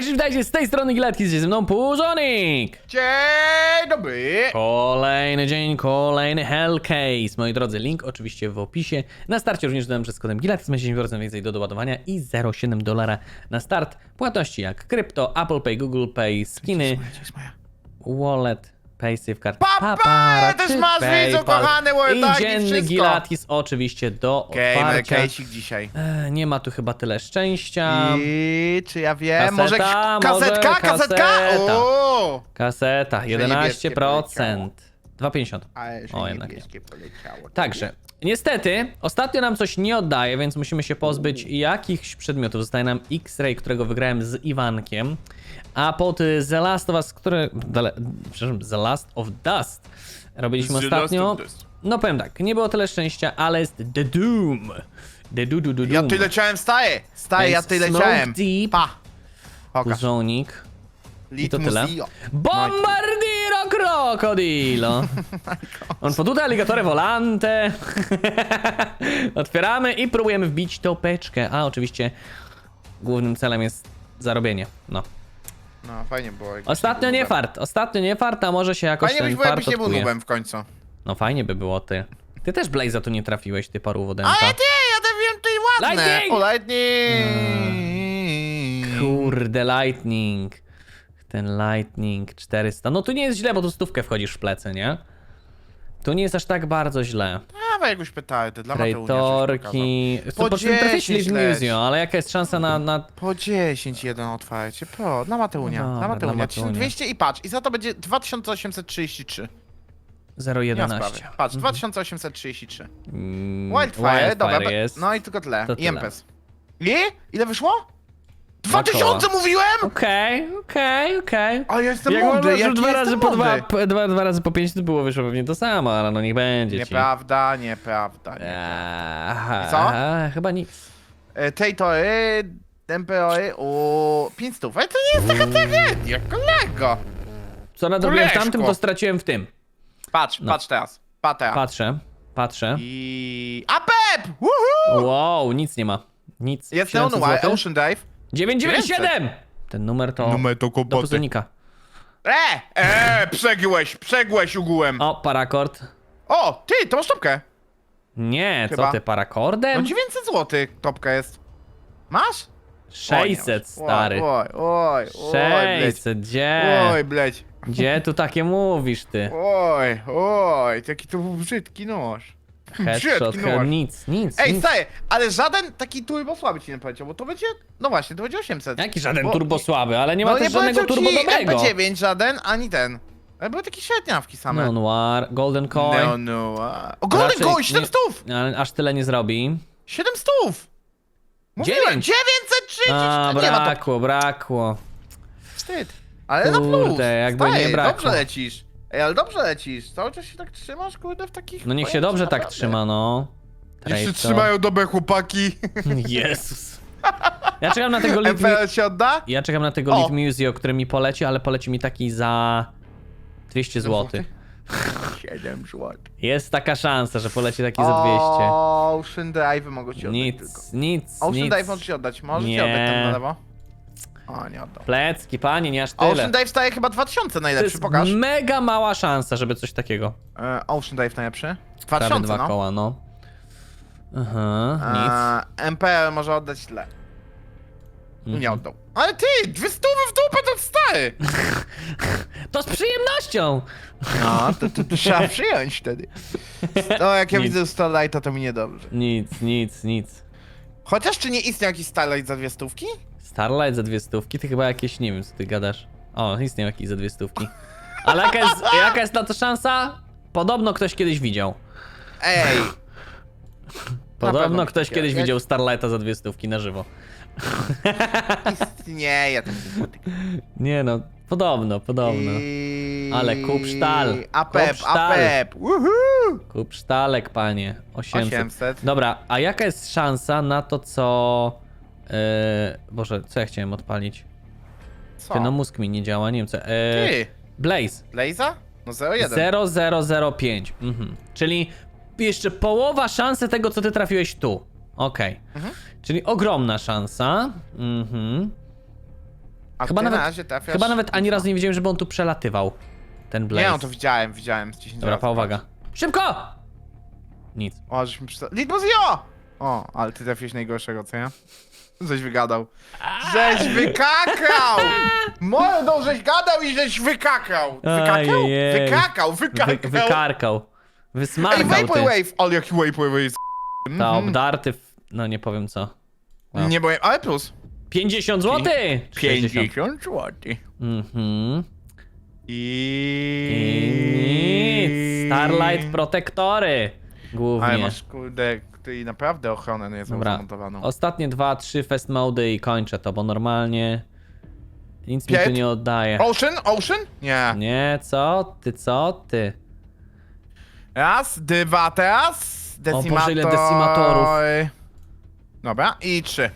Cześć, witajcie z tej strony Gilatki, jest ze mną Puzonik! Dzień dobry! Kolejny dzień, kolejny Hellcase. Moi drodzy, link oczywiście w opisie. Na starcie również dodam przez kodem Gilatki, ma 10% więcej do doładowania i 0,7 dolara na start. Płatności jak krypto, Apple Pay, Google Pay, skiny, Gdzie moja? wallet, PaySafeCard, Papa, Papara, też czy masz, widzę, PayPal. kochany, wallet I dzienny wszystko. Gilatis oczywiście do Gamer otwarcia. case'ik dzisiaj. E, Nie ma tu chyba tyle szczęścia. I czy ja wiem? Kaseta, może może kasetka, kasetka? kaseta. O! Kaseta, niebieskie 11%. 2,50. Ale że O, jednak nie. niebieskie poleciało. Także, niestety, ostatnio nam coś nie oddaje, więc musimy się pozbyć jakichś przedmiotów. Zostaje nam X-Ray, którego wygrałem z Iwankiem, a pod The Last of Us, który... Dale, przepraszam, The Last of Dust robiliśmy The ostatnio. No powiem tak, nie było tyle szczęścia, ale jest The Doom. The du du Ja Doom. ty leciałem, staję! Staję, ja Smoke leciałem. Deep. Pa! Puzonik. I to tyle. Bombardiro Crocodilo. On fotuta alligatore volante. Otwieramy i próbujemy wbić topeczkę. A oczywiście głównym celem jest zarobienie. No. No, fajnie było. Ostatnio nie nubem. fart. Ostatnio nie fart, a może się jakoś Fajnie byś ten było, fart jakbyś nie był odkuje. nubem w końcu. No fajnie by było ty. Ty też Blaze'a tu nie trafiłeś, ty paru wodęta. Ale ty, ja te wiem, ty ładne! Lightning! O, lightning! Kurde, Lightning. Ten Lightning 400. No tu nie jest źle, bo tu stówkę wchodzisz w plecy, nie? Tu nie jest aż tak bardzo źle. Dawaj jakąś petardę dla. Traitorki. Po Po czym trafić 10 Lead leć. Museo, ale jaka jest szansa na, na... Po 10 jeden otwarcie, pro, dla Mateunia, No dla dobra, Mateunia, dla 1200 i patrz, i za to będzie 2833. Nie ma 0,11? sprawy. Patrz, 2833. Mm, Wildfire, dobra, be- jest. no i tylko tyle. To I tyle. I? Ile wyszło? Dwa 2000 koła. mówiłem? Okej, okej, okej. Ale ja jestem Jak mądry, jaki dwa razy po dwa, dwa, dwa razy po pięć, to było wyszło pewnie to samo, ale no niech będzie ci. Nieprawda, nieprawda. nie. Eee, Co? Chyba nic. E, Taitory, MPOry, o 500. Ale to nie jest taka tragedia, kolego. Co nadrobiłem w Koleżko. tamtym, to straciłem w tym. Patrz, No. patrz teraz. Patrz teraz. Patrzę, patrzę. I... APEP! Woohoo! Wow, nic nie ma. Nic. Jest 700 Neon złotych. Ocean Dive. 997! Ten numer to... to do puzonika. E, e, przegłeś, przegłeś ugółem. O, parakord. O, ty, to masz topkę. Nie, co Chyba. ty, No parakordem? 900 zł topka jest. Masz? 600, stary. Oj, oj, oj, bleć. 600, gdzie? Oj, bleć. Gdzie tu takie mówisz, ty? Oj, oj, jaki to był brzydki nóż. Headshot, Brzydki head, nóż. nic, nic, Ej, nic. staję, ale żaden taki turbo słaby ci nie powiedział, bo to będzie, no właśnie, to będzie 800. Jaki żaden Bo- turbo słaby, ale nie ma no też żadnego powiedział turbo ci dobrego. MP9 żaden, ani ten. Ale były takie średniawki same. No Noir, Golden Coin. No, no. O, Golden Raczej Coin, 7 nie- stów! Ale aż tyle nie zrobi. 7 stów! Mówiłem, Dziewięć. 930! A, nie ma to brakło, brakło. wstyd. Ale na plus. Kurde, jakby Stary, nie brakło. dobrze lecisz. Ej, ale dobrze lecisz. Cały czas się tak trzymasz, kurde, w takich... No niech się dobrze tak naprawdę. trzyma, no. Niech się trzymają dobre chłopaki. Jezus. Ja czekam na tego Lead MPL się odda? Ja czekam na tego O! Lead Museo, który mi poleci, ale poleci mi taki za 200 zł. 7 zł. Jest taka szansa, że poleci taki za 200. Ocean Drive mogą ci oddać tylko. Nic, nic, Ocean nic. Dive może ci oddać, może ci Nie. oddać tam na lewo. O, nie oddał. Plecki, panie, nie aż tyle. Ocean Dive staje chyba 2000 To najlepszy, jest pokaż. mega mała szansa, żeby coś takiego. E, Ocean Dive najlepszy. Prawie 2000 dwa no. koła, no. Aha, nic. E, MPL może oddać źle. Mhm. Nie oddał. Ale ty, dwie stówy w dupę to stary! To z przyjemnością! No, to, to, to trzeba przyjąć wtedy. No, jak ja Nic. widzę Starlighta, to mi niedobrze. Nic, nic, nic. Chociaż czy nie istniał jakiś Starlight za dwie stówki? Starlight za dwie stówki, ty chyba jakieś, nie wiem co ty gadasz. O, istnieją jakieś za dwie stówki. Ale jaka jest, jaka jest na to szansa? Podobno ktoś kiedyś widział. Ej! Podobno pewno ktoś takie- kiedyś jak- widział Starlighta za dwie stówki na żywo. Istnieje ten Nie no, podobno, podobno. I... Ale kup sztal, Apep, kup sztal. apep! Woohoo! Kup sztalek, panie. 800. 800. Dobra, a jaka jest szansa na to, co... Yy, Boże, co ja chciałem odpalić? Co? Ty, no mózg mi nie działa, nie wiem co. Yy, Ty! Blaze. Blaze'a? No 01. 0005. Mhm. Czyli jeszcze połowa szansy tego, co ty trafiłeś tu. Okej. Mhm. Czyli ogromna szansa. Mhm. A Chyba ty nawet- na razie trafiasz... Chyba nawet ani razu nie widziałem, żeby on tu przelatywał. Ten Blaze. Nie, no to widziałem, widziałem z 10 Dobra, razy. pa, uwaga. Szybko! Nic. O, żeśmy przystali. Litmozio! O, ale ty trafiłeś najgorszego, co ja? Żeś wygadał. Żeś wykakał! Mordą, żeś gadał i żeś wykakał! Wykakał? Ajej. Wykakał, Wy, wykakał! wykarkał. Ej, Wysmarkał ty. Wave! Ale jaki Vapor Wave jest... Ta Mhm. obdarty... W... No nie powiem co. Wow. Nie boję, ale plus. 50 zł! 50 zł. Mhm. I... Nic. Starlight protektory. Głównie. Ale masz, kurde, ty naprawdę ochronę nie Dobra. zamontowaną. Ostatnie dwa, trzy fest mody i kończę to, bo normalnie nic mi tu nie oddaje. Ocean? Ocean? Nie. Nie, co ty, co ty? Raz, dwa, teraz. Decimator. Boże, ile decimatorów. Dobra, i trzy.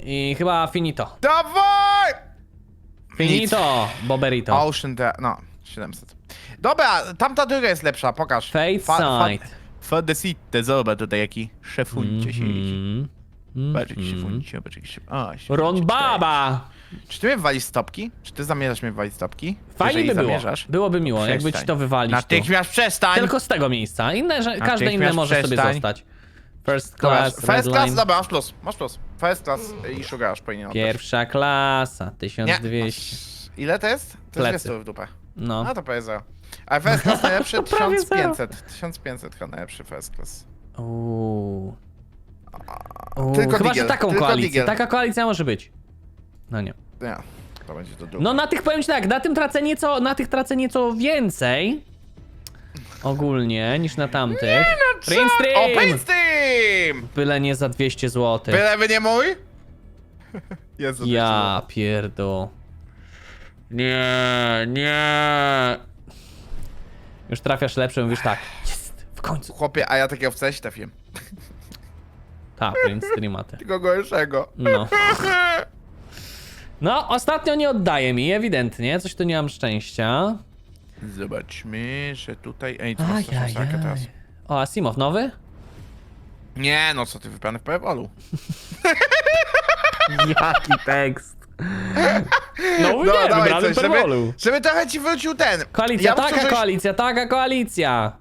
I chyba finito. Dawaj! Finito, Boberito. Ocean, te, no, 700. Dobra, tamta druga jest lepsza, pokaż. Fate Fa- Sight. For seat, zobacz tutaj jaki szefuncie siedzi. Mhm. Patrz jaki szefuncie, patrz jaki szef... O, szefuncie, Ron cztery. Baba! Czy ty mnie walisz stopki? Czy ty zamierzasz mnie walić stopki? Fajnie Jeżeli by było. zamierzasz, Byłoby miło, jakby ci przestań. to wywalić tu. Natychmiast przestań! Tylko z tego miejsca. Inne, że każde inne Natychmiast może sobie przestań. zostać. First Dobra, class, first red class, line. dobra, masz plus, masz plus. First class i sugar powinien oddać. Pierwsza klasa, Nie. 1200. Ile to jest? To jest Plecy. 200 w dupę. No. A to zero. A first class najlepszy prawie 1500. 1500 chyba najlepszy first class. Uuu. Uuu, Tylko Chyba, Digel, że taką tylko koalicję. Digel. Taka koalicja może być. No nie. Nie, to będzie to drugie. No na tych powiem ci tak, na tym tracę nieco, na tych tracę nieco więcej. Ogólnie niż na tamtych. Print O, Stream! Byle nie za 200 zł. Byleby nie mój? Jezu, Ja pierdo. Nie, nie. Już trafiasz lepsze, mówisz tak. Jest, w końcu. Chłopie, a ja takiego w CS trafiłem. Ta, print streamaty. Tylko gorszego. No. No, ostatnio nie oddaje mi, ewidentnie. Coś tu nie mam szczęścia. Zobaczmy, że tutaj... Ej, masz Ajajaj. teraz? O, Asimov nowy? Nie, no co ty, wybrany w Pebolu. Jaki tekst. No Dobra, nie, dawaj coś, żeby, Perwolu. żeby trochę ci wrócił ten. Koalicja, bym taka chciał, żebyś- koalicja, taka koalicja.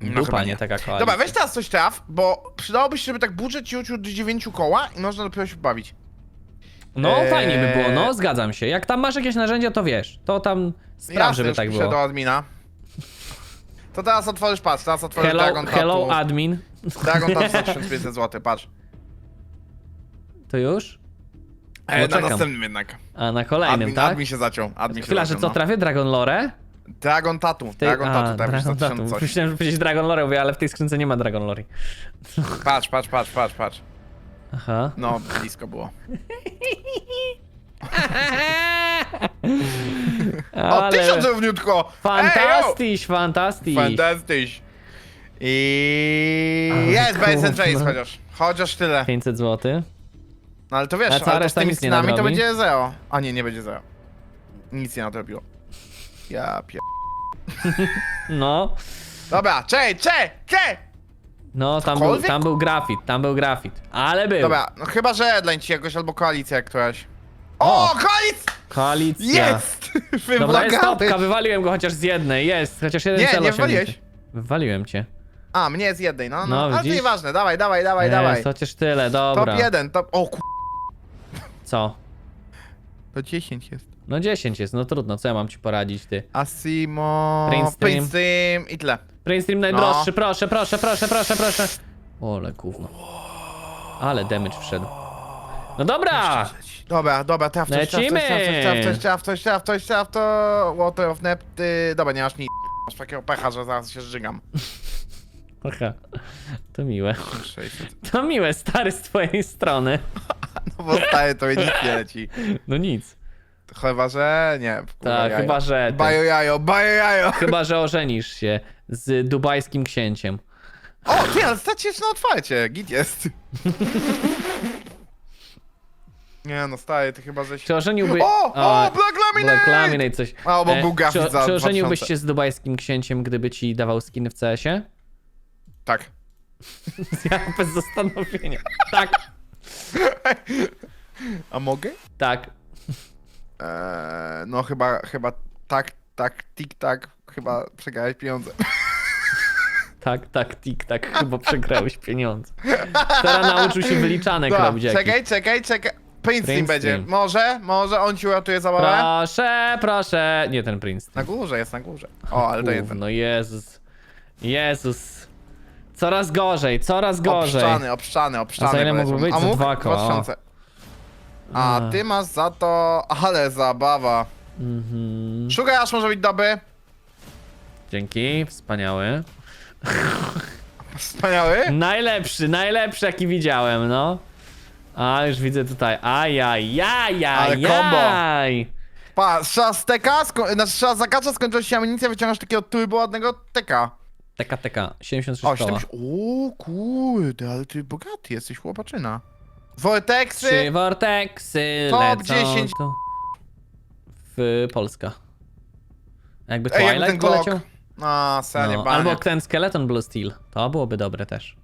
No Dupa, chyba nie nie. taka koalicja. Dobra, weź teraz coś traf, bo przydałoby się, żeby tak budżet ci uciął do 9 koła i można dopiero się bawić. No, Eee. fajnie by było, no, zgadzam się. Jak tam masz jakieś narzędzia, to wiesz. To tam spraw, Jasne, żeby już tak piszę było. do admina. To teraz otworzysz, patrz, teraz otworzysz Hello, Dragon hello Tattoo. admin. Dragon Tattoo za 1500 zł, patrz. To już? E, No, na następnym jednak. A na kolejnym, Admin, tak? admin się zaciął. Admin Chwila, się że zaciął, co no. trafię? Dragon Lore? Dragon Tattoo, Tej- Dragon a, Tattoo trafisz za Dragon 1000 Tattoo. coś. Myślałem, że powiedzieć Dragon Lore, mówię, ale w tej skrzynce nie ma Dragon Lore. Patrz, patrz, patrz, patrz, patrz. Aha. No, blisko było. O, Ale... tysiąc równiutko! Fantastyś, fantastyś. Fantastyś. I Ale jest Base Chase gówno. chociaż. Chociaż tyle. 500 zł. No ale to wiesz, A cała ale to z reszta tymi nic nie skinami to nadrobi? będzie zero. A nie, nie będzie zero. Nic nie nadrobiło. Ja pier... No. Dobra, czej, czej, czej! No, tam był, Cokolwiek? tam był grafit, tam był grafit. Ale był. Dobra, no chyba, że Redline ci jakoś albo koalicja któraś. O, O! koalicja! Koalicja. Jest! Dobra, jest topka, wywaliłem go chociaż z jednej, jest. Chociaż jeden Nie, cel nie osiągnięty. wywaliłeś. Wywaliłem cię. A, mnie z jednej, no, no, No, ale to widzisz? nieważne, dawaj, dawaj, dawaj, dawaj. Jest, chociaż tyle, dobra. Top 1, top... O. Co? To 10 jest. No 10 jest, no trudno, co ja mam ci poradzić, ty? Asimo... Print Stream. Print Stream i tyle. Print Stream najdroższy, proszę, proszę, proszę, proszę, proszę. Ole gówno. Ale damage wszedł. No dobra! Dobra, dobra, traf coś, traf coś, Lecimy! traf coś, traf coś, traf coś, traf to... Water of Nepty... Dobra, nie masz nic. Masz takiego pecha, że zaraz się zżygam. Aha, to miłe. 600. To miłe, stary, z twojej strony. No bo stary, to nic nie leci. No nic. Chyba, że... Nie. kurwa, Tak, jajo. chyba, że... Ty, Bajo jajo, bajo jajo! chyba, że ożenisz się z dubajskim księciem. O, ale stać się na otwarcie, git jest. Nie no, stary, ty chyba, że się... Czy ożeniłby... O, o, Black Laminate! Black Laminate coś. A, bo był grafik czy, za czy ożeniłbyś 2000. się z dubajskim księciem, gdyby ci dawał skin w CS-ie? Tak. Ja bez zastanowienia. Tak. A mogę? Tak. Eee, no chyba, chyba tak, tak, tik tak, chyba przegrałeś pieniądze. Tak, tak, tik, tak, chyba przegrałeś pieniądze. Teraz nauczył się wyliczanek Dobra, robić czekaj, czekaj, czekaj. Prince Prince Team będzie. Może, może on ci uratuje zabawę? Proszę, proszę. Nie ten Prince. Na górze, jest na górze. O, ale to jest No Jezus. Jezus. Coraz gorzej, coraz gorzej. obszczany, obszczany, obszczany. A za ile mógłby być? A Za mógł? dwa koła. 2000. A A. ty masz za to... Ale zabawa. Mhm. Szukaj, aż może być dobry. Dzięki, wspaniały. Wspaniały. Najlepszy, najlepszy jaki widziałem, no. A, już widzę tutaj. Ajajajajaj. Ale combo. Pa, strzała z teka, sko- znaczy strzała z zakacza, skończyła się amunicja, wyciągasz takiego turbo ładnego teka. Teka, teka, 76 O, koła. 70... O kurde, ale ty bogaty jesteś, chłopaczyna. Trzy vortexy Top lecą 10. tu. W Polska. Jakby Ej, jakby Twilight Glock. poleciał? A, serio, No, no, albo ten Skeleton Blue Steel. To byłoby dobre też.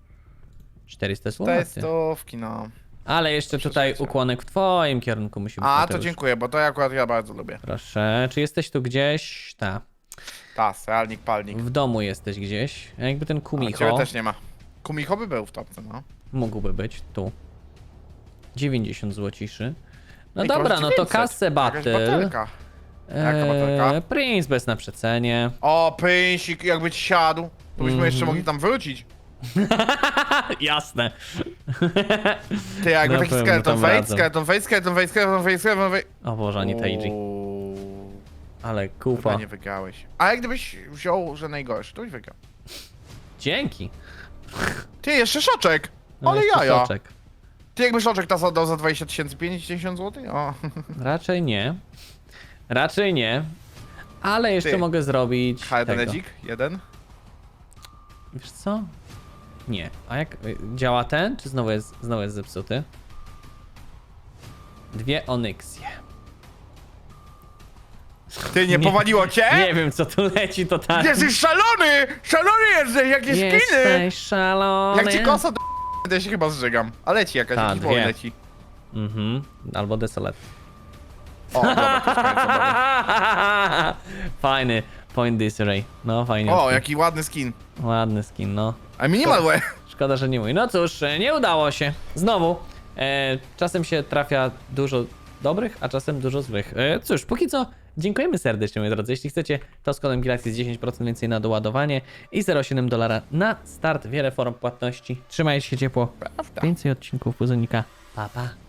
400 zł. Testówki, no. Ale jeszcze tutaj Przeżycie. ukłonek w twoim kierunku musi być. A, to Mateusz. dziękuję, bo to akurat ja bardzo lubię. Proszę, czy jesteś tu gdzieś? Ta. Ta, realnik, palnik. W domu jesteś gdzieś. A jakby ten ciebie Kumicho też nie ma. Kumicho by był w topce, no. mógłby być tu. 90 złociszy. No Ej, to dobra, masz no to 900. kasę Jakaś battle. baterka. Jaka baterka? Eee, Prince bez na przecenie. O, pynsik, jakby ci siadł, to byśmy jeszcze Mhm. mogli tam wrócić. Jasne. Ty, jakby Na taki pewno skeleton tam fade, wracam. skeleton fade, skeleton fade, skeleton fade, skeleton fade. O Boże, Teiji. Uuu, Ale Chyba kupa. nie wygrałeś. A jak gdybyś wziął, że najgorszy, to byś wygrał. Dzięki. Ty, jeszcze szoczek! No Ale jeszcze jaja! soczek. Ty jakby szoczek tas oddał za 20 tysięcy, 50 zł? O. Raczej nie. Raczej nie. Ale jeszcze Ty. mogę zrobić. H1 tego. edzik? Jeden? Wiesz co? Nie. A jak y, działa ten? Czy znowu jest, znowu jest zepsuty? Dwie onyksje. Ty, nie powaliło cię? Nie wiem co tu leci totalnie. Jesteś szalony! Szalony jesteś, jakie skiny! Jesteś szalony. Jak ci kosa to to ja się chyba zżygam. A leci jakaś, Ta, jakiś dwie. leci. Mhm. Albo desolet. O, dobra, to jest. Fajny point this array. No fajnie. O, jaki ładny skin. Ładny skin, no. A minimal way. Szkoda, że nie mój. No cóż, e, nie udało się. Znowu. E, czasem się trafia dużo dobrych, a czasem dużo złych. E, cóż, póki co dziękujemy serdecznie, moi drodzy. Jeśli chcecie, to z kodem Gilaxy jest 10% więcej na doładowanie i 0,7 dolara na start. Wiele form płatności. Trzymajcie się ciepło. Prawda. Więcej odcinków Puzonika. Pa, pa.